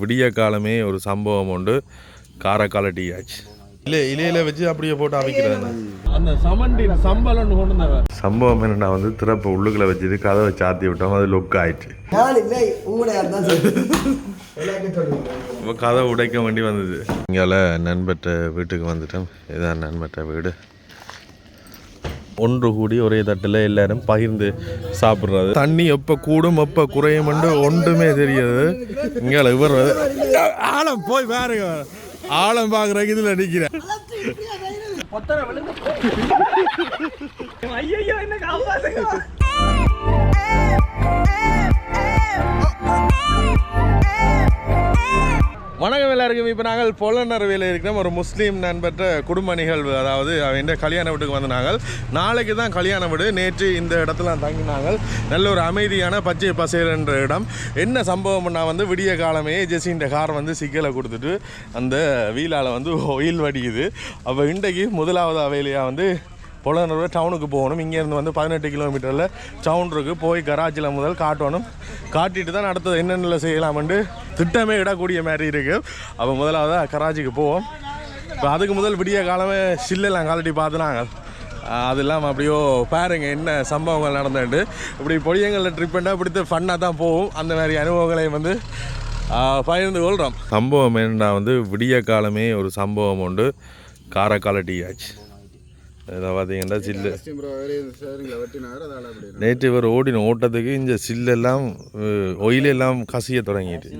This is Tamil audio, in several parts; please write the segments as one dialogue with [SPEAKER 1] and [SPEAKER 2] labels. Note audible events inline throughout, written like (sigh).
[SPEAKER 1] விடிய காலமே ஒரு சம்பவம் உண்டு. காரக்கால டீ ஆச்சு. இல்லை இலையில வச்சு அப்படியே போட்டு அவிக்கிறேன்
[SPEAKER 2] அந்த சமண்டின் வந்தவ
[SPEAKER 1] சம்பவம் என்னன்னா வந்து திறப்பை உள்ளுக்குள்ள வச்சுட்டு கதவை சாத்தி விட்டோம் அது லுக் ஆயிடுச்சு. கதவை உடைக்க வேண்டி வந்தது. இங்கால நண்பற்ற வீட்டுக்கு வந்துட்டோம் இதான் நண்பற்ற வீடு. ஒன்று கூடி ஒரே தட்டில் எல்லாரும் பகிர்ந்து சாப்பிட்றது. தண்ணி எப்போ கூடும் எப்போ குறையும்னு ஒன்றுமே தெரியாது. இங்கால இவர் ஆழம் போய் பாருங்க ஆழம் பார்க்குறக்கு இதில் நிற்கிறேன் வணக்கம் எல்லாருக்கும். இப்போ நாங்கள் பொலநரவையில் இருக்கிறோம். ஒரு முஸ்லீம் நண்பற்ற குடும்ப நிகழ்வு அதாவது அவன் கல்யாண வீட்டுக்கு வந்து நாங்கள். நாளைக்கு தான் கல்யாண வீடு. நேற்று இந்த இடத்துல தங்கினாங்க நல்ல ஒரு அமைதியான பச்சை பசேல் என்ற இடம். என்ன சம்பவம்னா வந்து விடிய காலமே ஜெசின்ற கார் வந்து சிக்கலை கொடுத்துட்டு அந்த வீலால் வந்து (laughs) ஒயில் வடிக்குது அப்போ இன்றைக்கு முதலாவது அவையிலையாக வந்து பொலனூர் டவுனுக்கு போகணும். இங்கேருந்து வந்து பதினெட்டு கிலோமீட்டரில் டவுன் இருக்குது போய் கராச்சியில் முதல் காட்டணும். காட்டிட்டு தான் அடுத்தது என்னென்ன செய்யலாம்னு திட்டமே இடக்கூடிய மாதிரி இருக்குது அப்போ முதலாவது கராச்சிக்கு போவோம். இப்போ அதுக்கு முதல் விடிய காலமே சில்லெல்லாம் காலட்டி பார்த்துனாங்க. அது இல்லாமல் அப்படியோ பாருங்கள் என்ன சம்பவங்கள் நடந்துட்டு. இப்படி பொடியங்களில் ட்ரிப் பண்ணால் இப்படி ஃபன்னாக தான் போகும். அந்த மாதிரி அனுபவங்களை வந்து பகிர்ந்து கொள்கிறோம் சம்பவம் என்னன்னா வந்து விடிய காலமே ஒரு சம்பவம் உண்டு. காரைக்கால டீ ஆச்சு. இதை பார்த்தீங்கன்னா சில்லு. நேற்று இவர் ஓடின ஓட்டத்துக்கு இந்த சில்லெல்லாம் ஒயில் எல்லாம் கசிய தொடங்கிட்டு.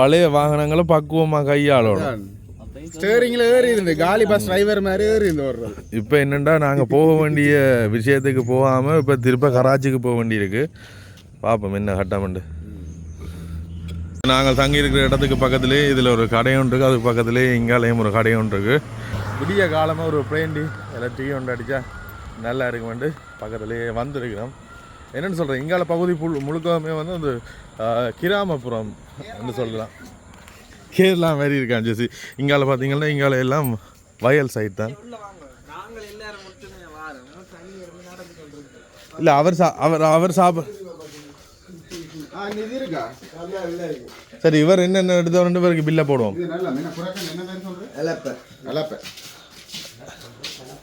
[SPEAKER 1] பழைய வாகனங்களை பக்குவமாக கையாளணும்.
[SPEAKER 3] ஸ்டேரிங்ல ஏறி இருந்து காலி பஸ் டிரைவர் மாதிரி ஏறி இருந்து வர்றது
[SPEAKER 1] இப்போ என்னென்னா நாங்கள் போக வேண்டிய விஷயத்துக்கு போகாமல் இப்போ திரும்ப கராச்சிக்கு போக வேண்டியிருக்கு. பார்ப்போம் என்ன கட்டமெண்டு நாங்கள் தங்கி இருக்கிற இடத்துக்கு பக்கத்துலேயே இதில் ஒரு கடையும் இருக்குது அதுக்கு பக்கத்துலேயே இங்காலையும் ஒரு கடையும் இருக்குது விடிய காலமாக ஒரு பிளேண்டி எல்லாம் டீ ஒன்று அடித்தா நல்லா இருக்குமெண்டு பக்கத்துலேயே வந்திருக்கிறோம். என்னென்னு சொல்கிறேன் இங்கால பகுதி புல் முழுக்கமே வந்து அந்த கிராமப்புறம் என்று சொல்லலாம். கேரளா மாதிரி இருக்கான் ஜெசி. இங்கால பார்த்தீங்கன்னா இங்கால எல்லாம் வயல் சைட் தான். இல்லை அவர் சா அவர் அவர் சாப்பிட சரி இவர் என்னென்ன எடுத்த ரெண்டு பேருக்கு பில்லை போடுவோம்.
[SPEAKER 3] இது நல்ல மீன புறக்கன் என்ன பேர் சொல்ற
[SPEAKER 4] அலப்ப
[SPEAKER 3] அலப்ப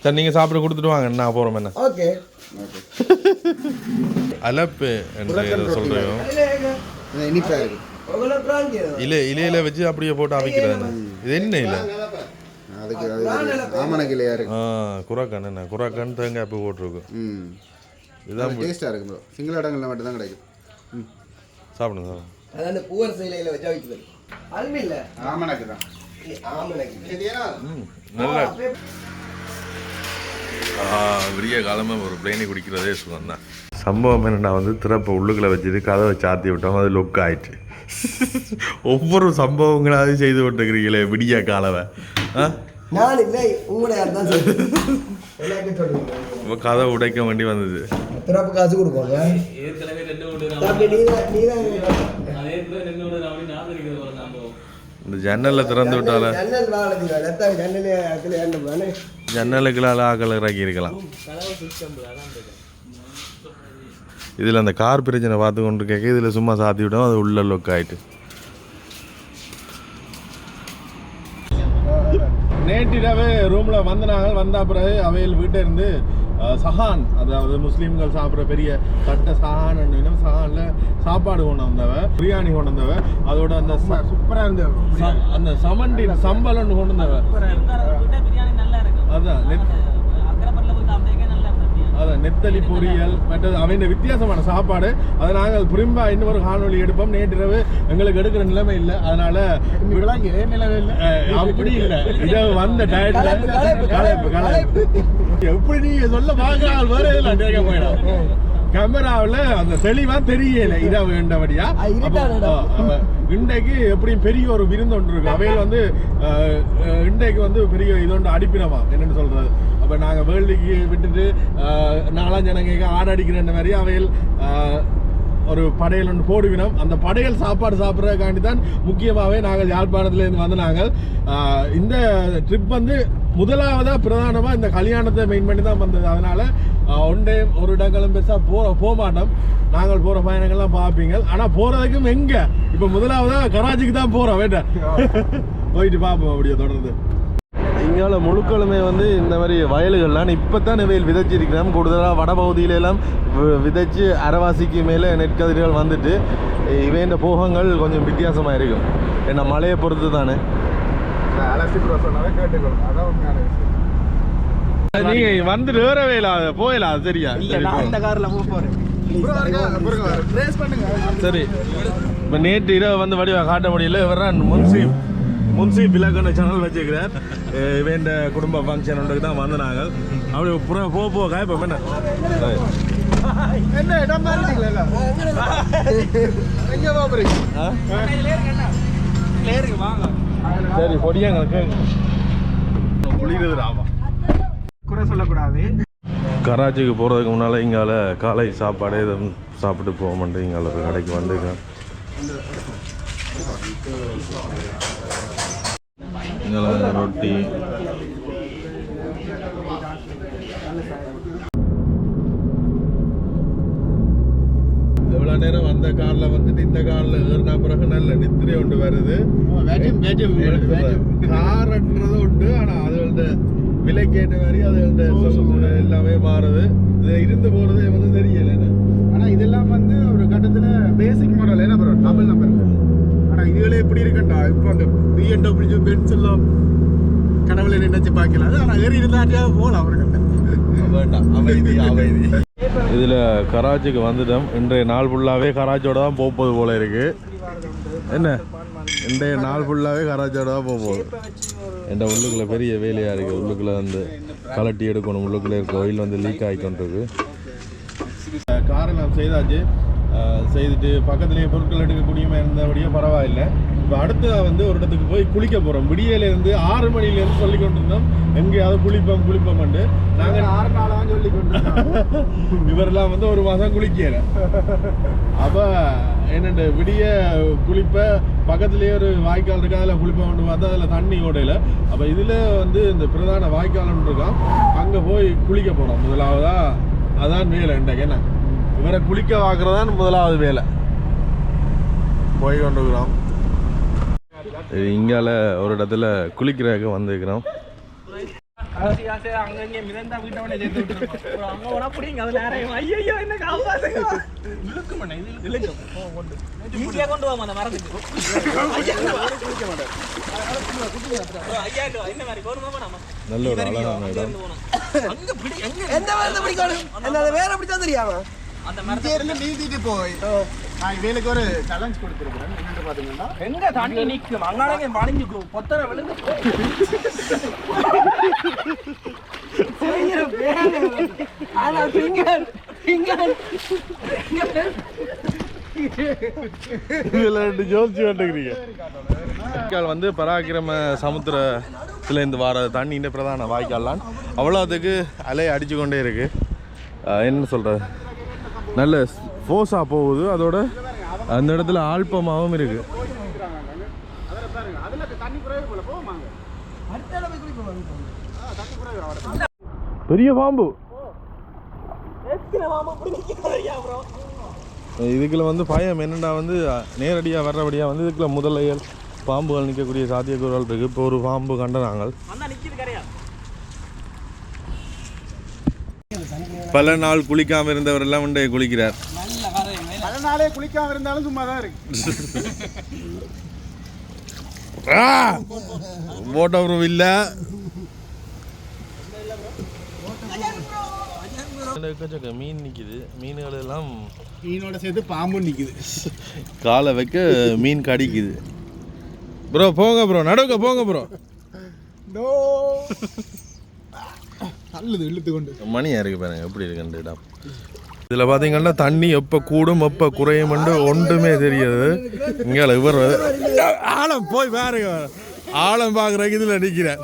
[SPEAKER 1] சரி நீங்கள் சாப்பிட கொடுத்துட்டு வாங்க நான் போகிறோம் என்ன?
[SPEAKER 4] ஓகே.
[SPEAKER 1] அலப்பு என்று சொல்கிறோம் இலை இலையில வச்சு அப்படியே போட்டு அவிக்கிறது இது என்ன இல்லை
[SPEAKER 3] அதுக்கு அது ஆமணக்கிளையா இருக்கு.
[SPEAKER 1] ஆ குராக்கான் என்ன? குராக்கான் தேங்காய் பூ போட்டிருக்கு.
[SPEAKER 3] ம்.
[SPEAKER 1] இதுதான்
[SPEAKER 3] டேஸ்டா இருக்கு ப்ரோ சிங்கள இடங்கள்ல மட்டும் தான் கிடைக்கும்.
[SPEAKER 1] சாப்பிடுங்க
[SPEAKER 4] அது அந்த பூவர் செயலையில் வச்சா வைக்கிறது அல்மி இல்லை
[SPEAKER 3] ஆமணக்கு தான்.
[SPEAKER 4] ஆமலைக்கு
[SPEAKER 1] ம் நல்ல ஆ, விடிய காலமாக ஒரு பிளேனி குடிக்கிறதே சுகம் தான். சம்பவம் என்னன்னா வந்து திறப்பை உள்ளுக்குள்ள வச்சுட்டு கதவை சாத்தி விட்டோம் அது லுக் ஆயிடுச்சு. (laughs) ஒவ்வொரு சம்பவங்களாவது செய்து விட்டுருக்கிறீங்களே விடிய காலவை. கதவை உடைக்க வேண்டி வந்தது.
[SPEAKER 4] திறப்பு காசு கொடுப்போங்க.
[SPEAKER 1] இந்த ஜன்னலை திறந்து விட்டால. ஜன்னலுக்களால் ஆக்கள் இறக்கி இருக்கலாம். இதில் அந்த கார் பிரச்சனை பார்த்து கொண்டு கேட்க இதில் சும்மா சாத்தி விட்டோம் அது உள்ள லுக் ஆயிட்டு.
[SPEAKER 2] நேற்றிரவு ரூம்ல வந்தனாங்க வந்த பிறகு அவையில் வீட்டை இருந்து சஹான். அதாவது முஸ்லீம்கள் சாப்பிட்ற பெரிய தட்டை சஹான் என்னும் சஹான்ல சாப்பாடு கொண்டு வந்தவ பிரியாணி கொண்டு வந்தவ அதோட அந்த ச-
[SPEAKER 3] சூப்பரா இருந்து
[SPEAKER 2] ச- அந்த சமண்டின் சம்பளம்னு கொண்டு வந்தவ.
[SPEAKER 5] விட்ட பிரியாணி நல்லா இருக்கும்.
[SPEAKER 2] அதான் அதான் நெத்தலி பொரியல் மற்றது அவன் வித்தியாசமான சாப்பாடு. அதை நாங்கள் திரும்ப இன்னும் ஒரு காணொளி எடுப்போம். நேற்றிரவு எங்களுக்கு எடுக்கிற நிலைமை இல்லை. அதனால
[SPEAKER 3] நிலவே இல்லை.
[SPEAKER 2] அப்படி இல்லை. இதை வந்த டயட்ல கலைப்பு கலைப்பு எப்படி நீங்க சொல்ல பார்க்கலாம் வேற கேட்க போயிடும். கேமராவில் அந்த தெளிவா தெரியல. இதை வேண்டபடியா? இன்றைக்கு எப்படியும் பெரிய ஒரு விருந்து ஒன்று இருக்கு. அவையில் வந்து இன்றைக்கு வந்து பெரிய இது ஒன்று அடிப்பினமா? என்னன்னு சொல்றது? அப்ப நாங்க வேள்விக்கு விட்டுட்டு நாலாம் ஜனங்க ஆடு அடிக்கிற மாதிரி அவையில் ஒரு படையல் ஒன்று போடுவினோம். அந்த படையல் சாப்பாடு சாப்பிட்றதுக்காண்டி தான் முக்கியமாகவே நாங்கள் யாழ்ப்பாணத்துலேருந்து வந்து நாங்கள் இந்த ட்ரிப் வந்து முதலாவதாக பிரதானமாக இந்த கல்யாணத்தை மெயின் பண்ணி தான் வந்தது. அதனால்
[SPEAKER 1] ஒன்றே ஒரு இடங்களும் பெருசா போற போக மாட்டோம் நாங்கள் போற பயணங்கள்லாம் பார்ப்பீங்க. ஆனா போறதுக்கும் எங்க? இப்ப முதலாவதா கராச்சிக்கு தான் போறோம் வேட்ட. போயிட்டு பார்ப்போம் அப்படியே தொடர்ந்து. இங்கால முழுக்களுமே வந்து இந்த மாதிரி வயல்கள்லாம் இப்போ தான் வெயில் விதைச்சிருக்கிறோம். கூடுதலாக வடபகுதியில எல்லாம் வி- விதைச்சு அரைவாசிக்கு மேலே நெற்கதிர்கள் வந்துட்டு இவைன்ற போகங்கள் கொஞ்சம் வித்தியாசமாக இருக்கும் ஏன்னா மழையை பொறுத்து தானே நீங்க வந்துட்டு வேறவே இல்லை போயில? சரியா?
[SPEAKER 4] கார்ல போக போறேன்.
[SPEAKER 3] ரேஸ் பண்ணுங்க.
[SPEAKER 1] சரி. இப்போ நேற்று இரவு வந்து வடிவா காட்ட முடியல. இவர்தான் முன்சீப் முன்சீப் இலக்கண சேனல் வச்சுக்கிறார் இவன் குடும்ப ஃபங்க்ஷன் ஒன்றுக்கு தான் வந்து நாங்கள் அப்படி புற போ போ காய்ப்போம் என்ன? சரி.
[SPEAKER 3] என்ன இடம் மாறிட்டீங்களா எங்க போறீங்க
[SPEAKER 1] ஆ?
[SPEAKER 2] கிளியருக்கு வாங்க.
[SPEAKER 1] சரி பொடியாங்களுக்கு குளிருது ராவா
[SPEAKER 3] குறை சொல்லக்கூடாது.
[SPEAKER 1] கராச்சிக்கு போகிறதுக்கு முன்னால் இங்கால காலை சாப்பாடு எதுவும் சாப்பிட்டு போக மாட்டேன். இங்கால கடைக்கு வந்துருக்கேன். இங்கால ரொட்டி. எவ்வளோ நேரம் அந்த காரில் வந்துட்டு இந்த காரில் ஏறினா பிறகு நல்ல நித்திரை ஒன்று வருது. கார்ன்றது உண்டு ஆனா அது வந்து விலைக்கு ஏற்ற மாதிரி அது வந்து எல்லாமே மாறுது. இது இருந்து போறதே வந்து தெரியல. என்ன.
[SPEAKER 3] ஆனா இதெல்லாம் வந்து ஒரு கட்டத்துல பேசிக் மாடல் என்ன ப்ரோ டபுள் நம்பர் ஆனா இதுகளே எப்படி இருக்குண்டா? இப்போ அந்த பிஎன்டபிள்யூ பென்ஸ் எல்லாம் கனவுல நினைச்சு பார்க்கல. அது ஆனா ஏறி இருந்தாட்டியா போகலாம் அவர்கள்
[SPEAKER 1] வேண்டாம் அமைதி அமைதி. இதுல கராச்சிக்கு வந்துட்டோம். இன்றைய நாள் ஃபுல்லாவே கராச்சியோட தான் போகுது போல இருக்கு. என்ன? இன்றைய நாள் ஃபுல்லாவே கராச்சியோட தான் போக போகுது. என்ற உள்ளுக்குள்ள பெரிய வேலையா இருக்கு. உள்ளுக்குள்ள வந்து கலட்டி எடுக்கணும். உள்ளுக்குள்ள இருக்க ஆயில் வந்து லீக் ஆகிக்கொண்டிருக்கு காரை நாம் செய்தாச்சு. செய்துட்டு பக்கத்துலேயே பொருட்கள் எடுக்கக்கூடியமா இருந்தபடியே பரவாயில்லை. இப்போ அடுத்து வந்து ஒரு இடத்துக்கு போய் குளிக்க போகிறோம் விடியலேருந்து ஆறு மணிலேருந்து சொல்லி கொண்டிருந்தோம். எங்கேயாவது குளிப்போம் குளிப்போம்ட்டு நாங்கள்
[SPEAKER 3] ஆறு நாளாக சொல்லி கொண்டு (laughs)
[SPEAKER 1] இவரெல்லாம் வந்து ஒரு மாதம் குளிக்கல. அப்போ என்னண்டு விடிய குளிப்ப பக்கத்துலேயே ஒரு வாய்க்கால் இருக்கு அதில் குளிப்போம்னு பார்த்தா அதில் தண்ணி ஓடையில் அப்போ இதில் வந்து இந்த பிரதான வாய்க்கால் ஒன்று இருக்கான் அங்கே போய் குளிக்க போனோம் முதலாவதா அதான் வேலை என்ன? இவரை குளிக்க வாக்குறதான் முதலாவது வேலை. போய் கொண்டுக்கிறோம் இங்கால ஒரு இடத்துல குளிக்கிறதுக்கு
[SPEAKER 2] போனாமா
[SPEAKER 1] நல்ல ஒரு அழகான இடம்
[SPEAKER 2] அந்த மரத்தை
[SPEAKER 3] இருந்து நீந்திட்டு போய் நான் வேலுக்கு ஒரு சேலஞ்ச் கொடுத்துருக்கிறேன். என்னன்னு பார்த்தீங்கன்னா
[SPEAKER 2] எங்க தண்ணி நிக்கும்? அங்கானங்க வளைஞ்சு பொத்தர விழுந்து
[SPEAKER 4] ஆனா ஃபிங்கர் ஃபிங்கர்
[SPEAKER 1] இதுல ரெண்டு ஜோதிச்சு வந்துக்கிறீங்க வாய்க்கால் வந்து பராக்கிரம சமுத்திரத்துலேருந்து வர தண்ணின்ற பிரதான வாய்க்கால்லாம் அவ்வளோத்துக்கு அலை அடிச்சு கொண்டே இருக்கு. அஹ் என்ன சொல்றது? நல்ல ஃபோர்ஸாக போகுது. அதோட அந்த இடத்துல ஆல்பமாகவும் இருக்கு. பெரிய பாம்பு. இதுக்குள்ள வந்து பயம் என்னடா வந்து நேரடியாக வர்றபடியாக வந்து இதுக்குள்ள முதலைகள் பாம்புகள் நிற்கக்கூடிய சாத்தியக்கூறுகள் இருக்கு. இப்போ ஒரு பாம்பு கண்ட நாங்கள். பல நாள் குளிக்காம இருந்தவர் எல்லாம் உண்டே குளிக்கிறார்.
[SPEAKER 2] நல்ல கரை மேல
[SPEAKER 3] பல நாளே குளிக்காம இருந்தாலும் சும்மா தான் இருக்கு.
[SPEAKER 1] போட்டவரும் இல்ல எக்கச்சக்க மீன் நிக்குது மீன்கள் எல்லாம்
[SPEAKER 3] மீனோட சேர்த்து பாம்பும் நிக்குது.
[SPEAKER 1] காலை வைக்க மீன் கடிக்குது. ப்ரோ போங்க ப்ரோ நடுவுக்க போங்க ப்ரோ.
[SPEAKER 3] நோ நல்லது இழுத்து கொண்டு.
[SPEAKER 1] மணியா இருக்கு பாருங்க எப்படி இருக்குன்ற இடம். இதில் பார்த்தீங்கன்னா தண்ணி எப்போ கூடும் எப்போ குறையும் ஒன்றுமே தெரியாது. இங்கே இவர் ஆழம் போய் பாருங்க. ஆழம் பார்க்குறதுக்கு இதில் நிற்கிறேன்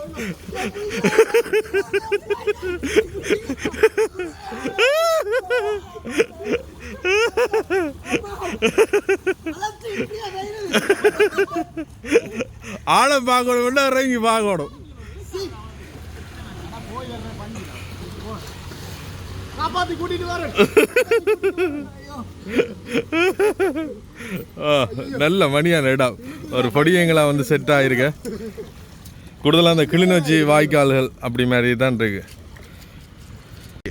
[SPEAKER 1] ஆழம் பார்க்கணும் இறங்கி பார்க்கணும்
[SPEAKER 3] கூட்டிட்டு வரேன்.
[SPEAKER 1] நல்ல மணியான இடம். ஒரு பொடியங்களா வந்து செட் ஆகிருக்க கூடுதலாக அந்த கிளிநொச்சி வாய்க்கால்கள் அப்படி மாதிரி தான் இருக்கு.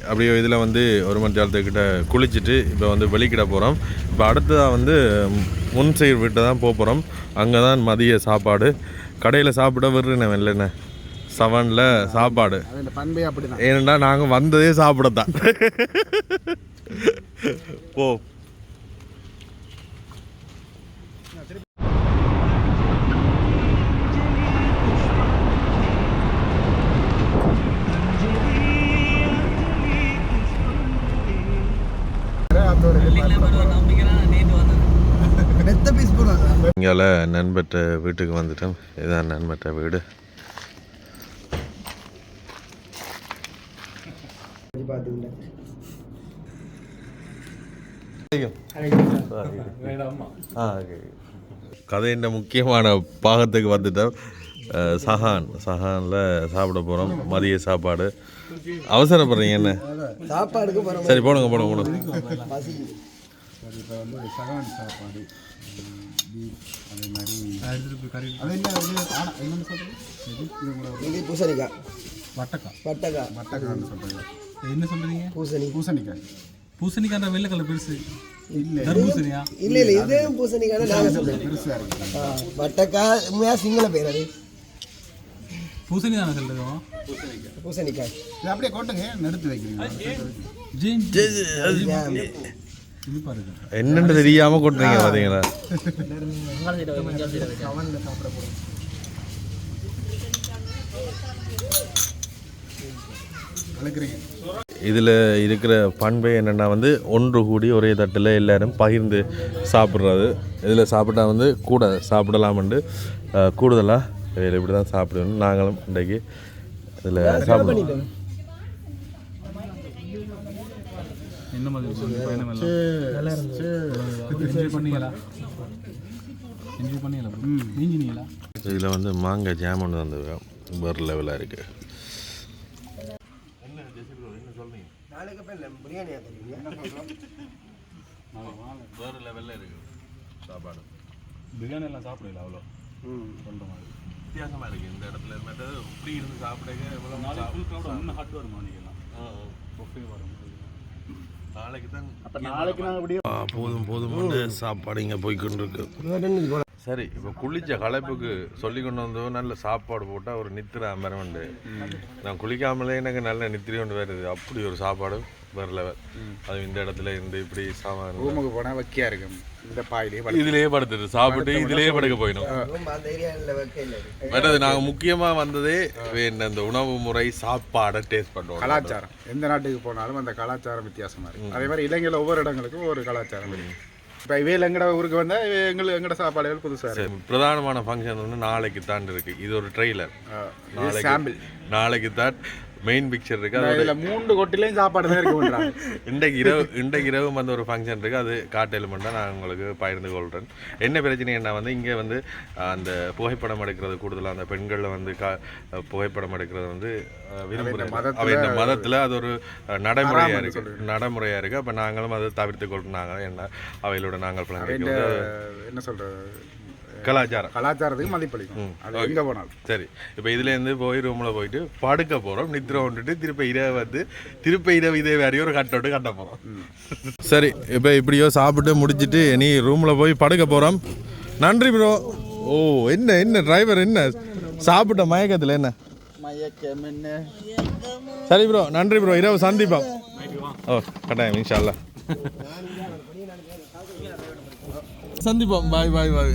[SPEAKER 1] அப்படியே இதில் வந்து ஒரு மணி நேரத்துக்கிட்ட குளிச்சுட்டு இப்போ வந்து வெளிக்கிட போகிறோம் இப்போ அடுத்ததாக வந்து முன் சைடு வீட்டை தான் போக போகிறோம் அங்கே தான் மதிய சாப்பாடு. கடையில் சாப்பிட விடுறேன் இல்லைண்ணே செவனில் சாப்பாடு.
[SPEAKER 3] பண்பே அப்படிதான்.
[SPEAKER 1] ஏனெண்டா நாங்கள் வந்ததே சாப்பிடத்தான். போ. இங்கால நண்பற்ற வீட்டுக்கு வந்துட்டோம் இதுதான் நண்பற்ற வீடு.
[SPEAKER 4] பார்த்துக்கிட்டேன்
[SPEAKER 1] கதையின் முக்கியமான பாகத்துக்கு வந்துட்டோம் சஹான் சஹானில் சாப்பிட போகிறோம் மதிய சாப்பாடு அவசரப்படுறீங்க என்ன
[SPEAKER 4] சாப்பாடுக்கு போகிற
[SPEAKER 1] சரி போடுங்க போடுங்க போடுங்க
[SPEAKER 3] சாப்பாடு
[SPEAKER 4] பூசணிக்காய்
[SPEAKER 3] வட்டக்காய்
[SPEAKER 4] பட்டக்காய்
[SPEAKER 3] வட்டக்கான்னு சொல்றது
[SPEAKER 5] என்ன சொல்றீங்க?
[SPEAKER 4] பூசணி.
[SPEAKER 3] பூசணிக்காய்
[SPEAKER 5] பூசணிக்கான வெள்ளை கலர் பெருசு.
[SPEAKER 3] இல்லை.
[SPEAKER 5] தர்பூசணியா?
[SPEAKER 4] இல்லை இல்லை இதே பூசணிக்காய் நாங்கள் சொல்கிறேன்
[SPEAKER 3] பெருசாக இருக்கு.
[SPEAKER 4] பட்டக்காய் உண்மையாக சிங்கள பேர் அது?
[SPEAKER 5] பூசணி தானே சொல்றோம்
[SPEAKER 4] பூசணிக்காய்
[SPEAKER 3] இது அப்படியே கொட்டுங்க நிறுத்தி வைக்கிறீங்க.
[SPEAKER 1] என்னன்னு தெரியாமல் கொட்டுறீங்க பார்த்தீங்களா இதில் இருக்கிற பண்பு என்னென்னா வந்து ஒன்று கூடி ஒரே தட்டில் எல்லாரும் பகிர்ந்து சாப்பிட்றது. இதில் சாப்பிட்டா வந்து கூட சாப்பிடலாம்ண்டு. கூடுதலாக இதில் இப்படி தான் சாப்பிடணும் நாங்களும் இன்றைக்கு இதில் சாப்பிடுவோம். இதில் வந்து மாங்காய் ஜாம் ஒன்று வந்து வேறு லெவலாக இருக்குது
[SPEAKER 4] நாளைக்கு அப்புறம் பிரியாணியா தெரியுங்க
[SPEAKER 1] வேறு லெவலில் இருக்குது சாப்பாடு.
[SPEAKER 5] பிரியாணி எல்லாம் சாப்பிடல அவ்வளோ. சொல்ற மாதிரி.
[SPEAKER 1] வித்தியாசமாக இருக்குது இந்த இடத்துல. மற்றது இப்படி இருந்து சாப்பிடுங்க எவ்வளோ
[SPEAKER 5] நாளைக்கு ஃபுல் க்ரௌட் இன்னும் ஹாட் வருமா நீங்களாம் புஃபே வரும்.
[SPEAKER 1] நாளைக்கு தான்
[SPEAKER 3] அப்போ நாளைக்கு நாங்கள்
[SPEAKER 1] போதும் போதும். சாப்பாடு இங்கே போய்க்கொண்டு இருக்கு. சரி இப்போ குளிச்ச களைப்புக்கு சொல்லி கொண்டு வந்தோம் நல்ல சாப்பாடு போட்டால் ஒரு நித்திர அமரவண்டு. நான் குளிக்காமலே எனக்கு நல்ல நித்திரை ஒன்று வருது அப்படி ஒரு சாப்பாடு வேறு லெவல் அது இந்த இடத்துல இருந்து இப்படி சாமான்
[SPEAKER 3] ரூமுக்கு போனால் வக்கியா இருக்கும். இந்த பாயிலே
[SPEAKER 1] இதுலயே படுத்துது. சாப்பிட்டு இதுலயே படுக்க போயிடும். மற்றது நாங்கள் முக்கியமாக வந்ததே இந்த இந்த உணவு முறை சாப்பாடை டேஸ்ட் பண்ணுவோம்
[SPEAKER 3] கலாச்சாரம். எந்த நாட்டுக்கு போனாலும் அந்த கலாச்சாரம் வித்தியாசமா இருக்கு. அதே மாதிரி இலங்கையில் ஒவ்வொரு இடங்களுக்கும் ஒவ்வொரு கலாச்சாரம் இருக்கு. இப்போ இவையில் எங்கட ஊருக்கு வந்தால் எங்களுக்கு எங்கட சாப்பாடுகள் புதுசாக
[SPEAKER 1] பிரதானமான ஃபங்க்ஷன் வந்து நாளைக்கு தான் இருக்கு. இது ஒரு ட்ரெய்லர்
[SPEAKER 3] சாம்பிள்
[SPEAKER 1] நாளைக்கு தான் மெயின் பிக்சர் இருக்கு. அதோட
[SPEAKER 3] இதில் மூன்று கொட்டிலையும் சாப்பாடு தான் இருக்குன்றாங்க (laughs)
[SPEAKER 1] இன்றைக்கு இரவு இன்றைக்கு இரவு வந்து ஒரு ஃபங்க்ஷன் இருக்குது அது காட்டு எலிமெண்ட்டாக நான் உங்களுக்கு பகிர்ந்து கொள்கிறேன் என்ன பிரச்சனை என்ன வந்து இங்கே வந்து அந்த புகைப்படம் எடுக்கிறது கூடுதலாக அந்த பெண்களில் வந்து கா புகைப்படம் எடுக்கிறது வந்து
[SPEAKER 3] மதத்துல-
[SPEAKER 1] அவை இந்த மதத்தில் அது ஒரு நடைமுறையாக இருக்குது நடைமுறையாக இருக்குது அப்போ நாங்களும் அதை தவிர்த்து கொள்றாங்க என்ன அவைகளோட நாங்கள்
[SPEAKER 3] என்ன சொல்றது?
[SPEAKER 1] கலாச்சாரம்.
[SPEAKER 3] கலாச்சாரத்துக்கு மதிப்பளிக்கும். அது எங்கே போனாலும்.
[SPEAKER 1] சரி. இப்போ இதுலேருந்து போய் ரூமில் போயிட்டு படுக்க போகிறோம் நித்திரை கொண்டுட்டு திருப்ப இரவு வந்து திருப்ப இரவு இதே வேறையோ ஒரு கட்டோட்டு கட்ட போகிறோம் சரி. இப்போ இப்படியோ சாப்பிட்டு முடிச்சிட்டு நீ ரூமில் போய் படுக்க போகிறோம் நன்றி ப்ரோ ஓ என்ன என்ன டிரைவர் என்ன? சாப்பிட்ட மயக்கத்தில் என்ன?
[SPEAKER 3] மயக்கம் என்ன?
[SPEAKER 1] சரி ப்ரோ நன்றி ப்ரோ இரவு சந்திப்போம். ஓ கட்டாயம் இன்ஷால்லா சந்திப்போம். பாய் பாய் பாய்